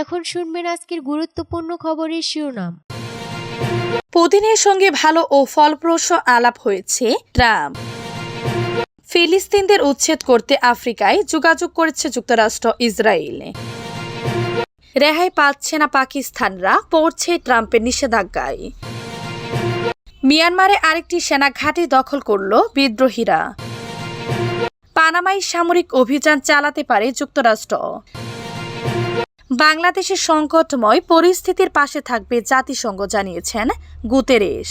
এখন শুনবেন আজকের গুরুত্বপূর্ণ খবরের শিরোনাম। পুতিনের সঙ্গে ভালো ও ফলপ্রসূ আলাপ হয়েছে ট্রাম্প। ফিলিস্তিনদের উচ্ছেদ করতে আফ্রিকায় যোগাযোগ করেছে যুক্তরাষ্ট্র, ইসরায়েল। রেহাই পাচ্ছে না পাকিস্তানরা, পড়ছে ট্রাম্পের নিষেধাজ্ঞায়। মিয়ানমারে আরেকটি সেনা ঘাঁটি দখল করল বিদ্রোহীরা। পানামায় সামরিক অভিযান চালাতে পারে যুক্তরাষ্ট্র। বাংলাদেশের সংকটময় পরিস্থিতির পাশে থাকবে জাতিসংঘ, জানিয়েছেন গুতেরেশ।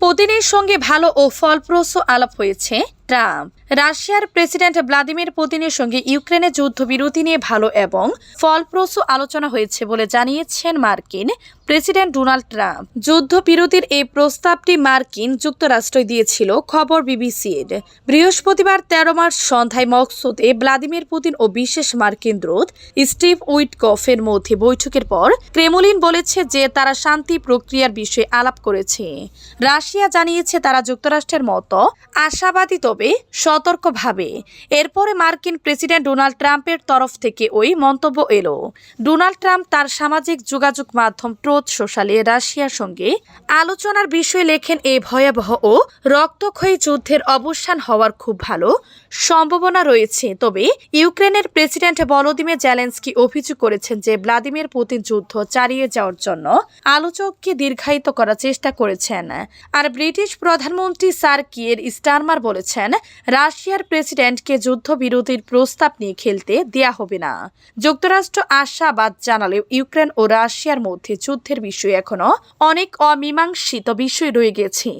পুতিনের সঙ্গে ভালো ও ফলপ্রসূ আলাপ হয়েছে ট্রাম্প। রাশিয়ার প্রেসিডেন্ট ভ্লাদিমির পুতিনের সঙ্গে ইউক্রেনে যুদ্ধবিরতি নিয়ে ভালো এবং ফলপ্রসূ আলোচনা হয়েছে বলে জানিয়েছেন মার্কিন প্রেসিডেন্ট ডোনাল্ড ট্রাম্প। যুদ্ধবিরতির এই প্রস্তাবটি মার্কিন যুক্তরাষ্ট্রই দিয়েছিল, খবর বিবিসির। বৃহস্পতিবার তেরো মার্চ সন্ধ্যায় মকসুদে ভ্লাদিমির পুতিন ও বিশেষ মার্কিন দূত স্টিভ উইটকফের মধ্যে বৈঠকের পর ক্রেমলিন বলেছে যে তারা শান্তি প্রক্রিয়ার বিষয়ে আলাপ করেছে। রাশিয়া জানিয়েছে তারা যুক্তরাষ্ট্রের মতো আশাবাদী তবে সতর্কভাবে। এরপরে মার্কিন প্রেসিডেন্ট ডোনাল্ড ট্রাম্পের তরফ থেকে ওই মন্তব্য এলো। ডোনাল্ড ট্রাম্প তার সামাজিক যোগাযোগ মাধ্যম ট্রোথ সোশ্যালে রাশিয়ার সঙ্গে আলোচনার বিষয়ে লেখেন এই ভয়াবহ ও রক্তক্ষয়ী যুদ্ধের অবসান হওয়ার খুব ভালো সম্ভাবনা রয়েছে। তবে ইউক্রেনের প্রেসিডেন্ট ভলোদিমির জ্যালেন্সকি অভিযোগ করেছেন যে ভ্লাদিমির পুতিন যুদ্ধ চালিয়ে যাওয়ার জন্য আলোচককে দীর্ঘায়িত করার চেষ্টা করেছেন। আর ব্রিটিশ প্রধানমন্ত্রী স্যার কিয়ের স্টারমার বলেছেন রাশিয়ার প্রেসিডেন্টকে যুদ্ধবিরতির প্রস্তাব নিয়ে খেলতে দেয়া হবে না। যুক্তরাষ্ট্র আশাবাদ জানালেও ইউক্রেন ও রাশিয়ার মধ্যে যুদ্ধের বিষয়ে এখনও অনেক অমীমাংসিত বিষয় রয়ে গেছে।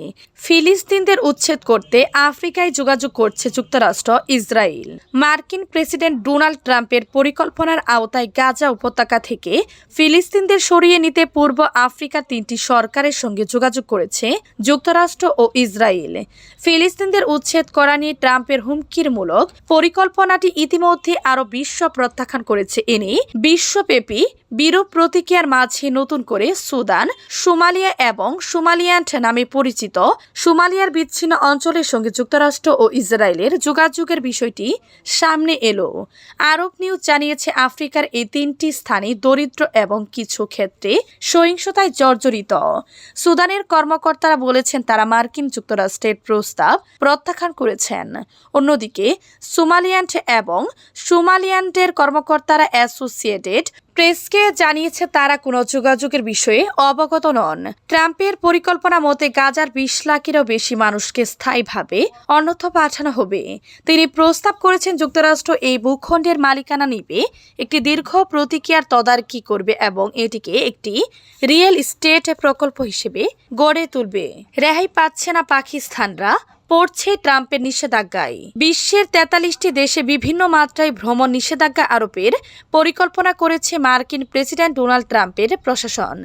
ফিলিস্তিনদের উচ্ছেদ করতে আফ্রিকায় যোগাযোগ করছে যুক্তরাষ্ট্র, ইসরায়েল। মার্কিন প্রেসিডেন্ট ডোনাল্ড ট্রাম্পের পরিকল্পনার আওতায় গাজা উপত্যকা থেকে ফিলিস্তিনদের সরিয়ে নিতে পূর্ব আফ্রিকার তিনটি সরকারের সঙ্গে যোগাযোগ করেছে যুক্তরাষ্ট্র ও ইসরায়েল। ফিলিস্তিনদের উচ্ছেদ করা নিয়ে ট্রাম্পের হুমকির মূলক পরিকল্পনাটি ইতিমধ্যে আরও বিশ্ব প্রত্যাখ্যান করেছে। এনে বিশ্বব্যাপী বিরূপ প্রতিক্রিয়ার মাঝে নতুন করে সুদান, সোমালিয়া এবং সোমালিয়ান্ট নামে পরিচিত। সোমালিয়ার বিচ্ছিন্ন অঞ্চলের সঙ্গে যুক্তরাষ্ট্র ও ইসরায়েলের যোগাযোগের বিষয়টি সামনে এলো। আরব নিউজ জানিয়েছে, আফ্রিকার এই তিনটি স্থানে দরিদ্র এবং কিছু ক্ষেত্রে সহিংসতায় জর্জরিত। সুদানের কর্মকর্তারা বলেছেন, তারা মার্কিন যুক্তরাষ্ট্রের প্রস্তাব প্রত্যাখ্যান করেছেন। অন্যদিকে, সোমালিয়ান্ট এবং সোমালিয়ান্টের কর্মকর্তারা অ্যাসোসিয়েটেড প্রেসকে জানিয়েছে তারা কোনো যোগাযোগের বিষয়ে অবগত নন। ট্রাম্পের পরিকল্পনা মতে গাজার বিশ লাখেরও বেশি মানুষকে স্থায়ীভাবে অন্যত্র পাঠানো হবে। তিনি প্রস্তাব করেছেন যুক্তরাষ্ট্র এই ভূখণ্ডের মালিকানা নিবে, একটি দীর্ঘ প্রতিক্রিয়ার তদারকি করবে এবং এটিকে একটি রিয়েল স্টেট প্রকল্প হিসেবে গড়ে তুলবে। রেহাই পাচ্ছে না পাকিস্তানরা পড়ছে ট্রাম্পের নিষেধাজ্ঞায়। বিশ্বের তেতাল্লিশটি দেশে বিভিন্ন মাত্রায় ভ্রমণ নিষেধাজ্ঞা আরোপের পরিকল্পনা করেছে মার্কিন প্রেসিডেন্ট ডোনাল্ড ট্রাম্পের প্রশাসন।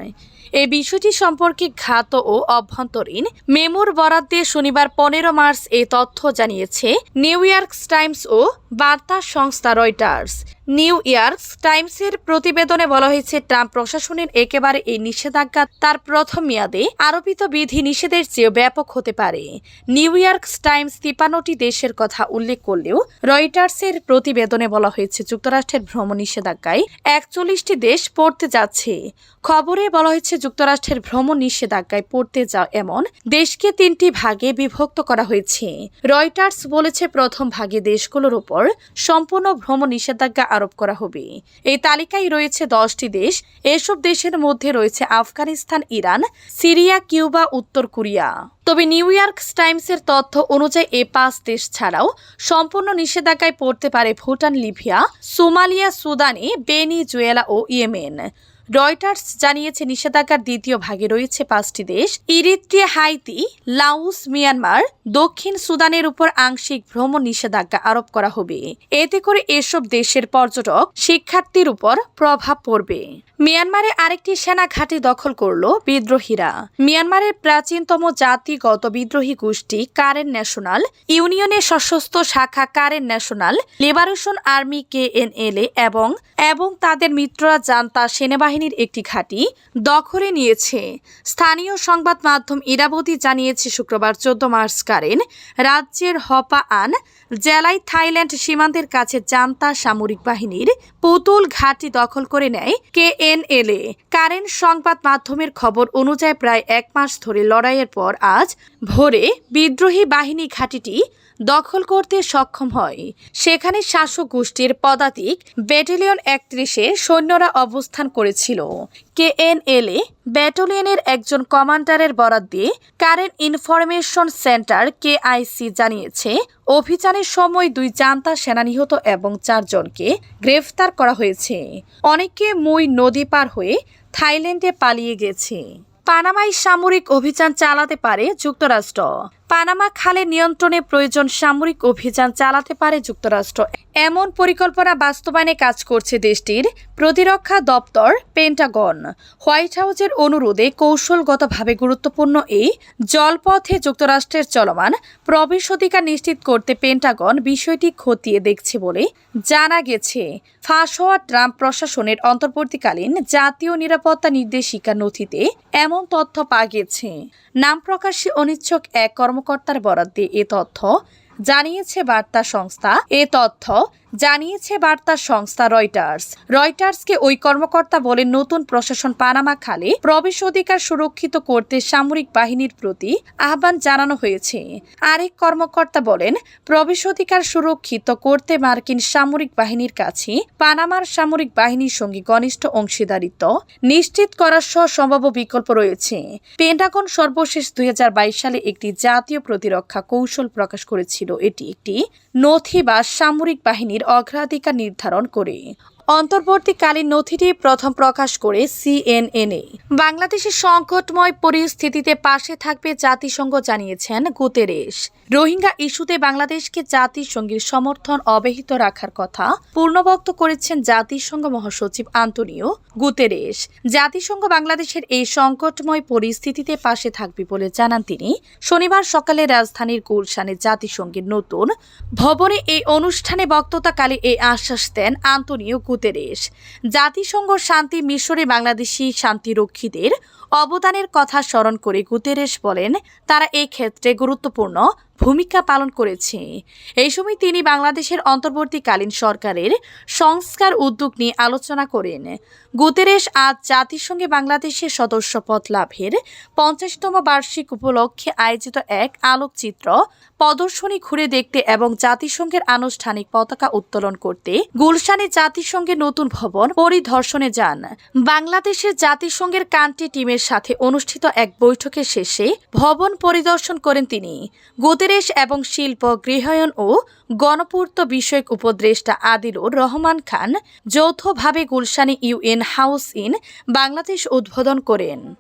এই বিষয়টি সম্পর্কে ঘাত ও অভ্যন্তরীণ মেমোর বরাদ দিয়ে শনিবার পনেরো মার্চ এই তথ্য জানিয়েছে নিউ ইয়র্ক টাইমস ও বার্তা সংস্থা রয়টার্স। নিউ ইয়র্ক টাইমসের প্রতিবেদনে বলা হয়েছে, ট্রাম্প প্রশাসনের একেবারে এই নিষেধাজ্ঞা তার প্রথম মেয়াদে আরোপিত বিধি নিষেধের চেয়ে ব্যাপক হতে পারে। নিউ ইয়র্ক টাইমস তিপান্নটি দেশের কথা উল্লেখ করলেও রয়টার্সের প্রতিবেদনে বলা হয়েছে, যুক্তরাষ্ট্রের ভ্রমণ নিষেধাজ্ঞায় একচল্লিশটি দেশ পড়তে যাচ্ছে। খবরে বলা হয়েছে, যুক্তরাষ্ট্রের ভ্রমণ নিষেধাজ্ঞায় পড়তে যাও এমন, দেশকে তিনটি ভাগে বিভক্ত করা হয়েছে। রয়টার্স বলেছে, প্রথম ভাগে দেশগুলোর উপর সম্পূর্ণ ভ্রমণ নিষেধাজ্ঞা আরোপ করা হবে। এই তালিকায় রয়েছে দশটি দেশ। এসব দেশের মধ্যে রয়েছে আফগানিস্তান, ইরান, সিরিয়া, কিউবা, উত্তর কোরিয়া। তবে নিউ ইয়র্ক টাইমসের তথ্য অনুযায়ী এ পাঁচ দেশ ছাড়াও সম্পূর্ণ নিষেধাজ্ঞায় পড়তে পারে ভুটান লিভিয়া সোমালিয়া, সুদানে, বেনিজুয়েলা ও ইয়েমেন। রয়টার্স জানিয়েছে, নিষেধাজ্ঞার দ্বিতীয় ভাগে রয়েছে পাঁচটি দেশ। ইরিত্রিয়া হাইতি লাউস মিয়ানমার, দক্ষিণ সুদানের উপর আংশিক ভ্রমণ নিষেধাজ্ঞা আরোপ করা হবে। এতে করে এসব দেশের পর্যটক, শিক্ষার্থীর উপর প্রভাব পড়বে। মিয়ানমারে আরেকটি সেনা ঘাঁটি দখল করল বিদ্রোহীরা। মিয়ানমারের প্রাচীনতম জাতিগত বিদ্রোহী গোষ্ঠী কারেন ন্যাশনাল, ইউনিয়নের সশস্ত্র শাখা কারেন ন্যাশনাল, লিবারেশন আর্মি কে এবং এবং তাদের মিত্ররা জান্তা সেনাবাহিনী বাহিনীর একটি ঘাঁটি দখলে নিয়েছে। স্থানীয় সংবাদ মাধ্যম ইরাবতী জানিয়েছে, শুক্রবার চোদ্দ মার্চ কারেন রাজ্যের হপা আন জেলায় থাইল্যান্ড সীমান্তের কাছে জান্তা সামরিক বাহিনীর পুতুল ঘাঁটি দখল করে নেয় কেএনএলএ কারেন সংবাদ মাধ্যমের খবর অনুযায়ী প্রায় এক মাস ধরে লড়াইয়ের পর আজ ভোরে বিদ্রোহী বাহিনী ঘাঁটিটি দখল করতে সক্ষম হয়। সেখানে শাসক গোষ্ঠীর পদাতিক ব্যাটালিয়ন একত্রিশে সৈন্যরা অবস্থান করেছিল। কেএনএলএ ব্যাটালিয়নের একজন কমান্ডারের বরাদ দিয়ে কারেন্ট ইনফরমেশন সেন্টার কেআইসি জানিয়েছে, অভিযানের সময় দুই জান্তা সেনা নিহত এবং চারজনকে গ্রেফতার করা হয়েছে। অনেকে মই নদী পার হয়ে থাইল্যান্ডে পালিয়ে গেছে। পানামায় সামরিক অভিযান চালাতে পারে যুক্তরাষ্ট্র। পানামা খালে নিয়ন্ত্রণে প্রয়োজন সামরিক অভিযান চালাতে পারে যুক্তরাষ্ট্র। এমন পরিকল্পনা বাস্তবায়নে কাজ করছে দেশটির প্রতিরক্ষা দপ্তর, পেন্টাগন। হোয়াইট হাউসের অনুরোধে কৌশলগতভাবে গুরুত্বপূর্ণ এই জলপথে যুক্তরাষ্ট্রের চলমান প্রবেশ অধিকার নিশ্চিত করতে পেন্টাগন বিষয়টি খতিয়ে দেখছে বলে জানা গেছে। ফাঁস হওয়া ট্রাম্প প্রশাসনের অন্তর্বর্তীকালীন জাতীয় নিরাপত্তা নির্দেশিকা নথিতে এমন তথ্য পাওয়া গেছে। নাম প্রকাশে অনিচ্ছুক এক কর্মকর্তার বরাদ্দে এ তথ্য জানিয়েছে বার্তা সংস্থা। এ তথ্য জানিয়েছে বার্তা সংস্থা রয়টার্স। রয়টার্সকে ওই কর্মকর্তা বলেন, নতুন প্রশাসন পানামা খালে প্রবেশ অধিকার সুরক্ষিত করতে সামরিক বাহিনীর প্রতি আহ্বান জানানো হয়েছে। আরেক কর্মকর্তা বলেন, প্রবেশ অধিকার সুরক্ষিত করতে মার্কিন সামরিক বাহিনীর কাছে পানামার সামরিক বাহিনীর সঙ্গে ঘনিষ্ঠ অংশীদারিত্ব নিশ্চিত করার সহ সম্ভাব্য বিকল্প রয়েছে। পেন্টাগন সর্বশেষ দুই হাজার বাইশ সালে একটি জাতীয় প্রতিরক্ষা কৌশল প্রকাশ করেছিল। এটি একটি নথি বা সামরিক বাহিনীর অগ্রাধিকার নির্ধারণ করে। অন্তর্বর্তীকালীন নথিটি প্রথম প্রকাশ করে সিএনএনএ বাংলাদেশের সংকটময় পরিস্থিতিতে পাশে থাকবে জাতিসংঘ, জানিয়েছেন গুতেরেস রোহিঙ্গা ইস্যুতে বাংলাদেশকে জাতিসংঘের সমর্থন অব্যাহত রাখার কথা পূর্ণবক্ত করেছেন জাতিসংঘ মহাসচিব আন্তনিও গুতেরেস জাতিসংঘ বাংলাদেশের এই সংকটময় পরিস্থিতিতে পাশে থাকবে বলে জানান তিনি। শনিবার সকালে রাজধানীর গুলশানে জাতিসংঘের নতুন ভবনে এই অনুষ্ঠানে বক্তৃতাকালে এই আশ্বাস দেন আন্তনিও গুতেরেস জাতিসংঘ শান্তি মিশরে বাংলাদেশি শান্তিরক্ষীদের অবদানের কথা স্মরণ করে গুতেরেস বলেন, তারা এই ক্ষেত্রে গুরুত্বপূর্ণ ভূমিকা পালন করেছে। এই সময় তিনি বাংলাদেশের অন্তর্বর্তীকালীন সরকারের সংস্কার উদ্যোগ নিয়ে আলোচনা করেন। গুতেরেশ আজ জাতিসংঘে বাংলাদেশের সদস্যপদ লাভের পঞ্চাশতম বার্ষিক উপলক্ষে আয়োজিত এক আলোকচিত্র প্রদর্শনী ঘুরে দেখতে এবং জাতিসংঘের আনুষ্ঠানিক পতাকা উত্তোলন করতে গুলশানে জাতিসংঘের নতুন ভবন পরিদর্শনে যান। বাংলাদেশের জাতিসংঘের কান্ট্রি টিমের সাথে অনুষ্ঠিত এক বৈঠকের শেষে ভবন পরিদর্শন করেন তিনি। গুতেরেস এবং শিল্প, গৃহায়ন ও গণপূর্ত বিষয়ক উপদেষ্টা আদিলুর রহমান খান যৌথভাবে গুলশানি ইউএন হাউস ইন বাংলাদেশ উদ্বোধন করেন।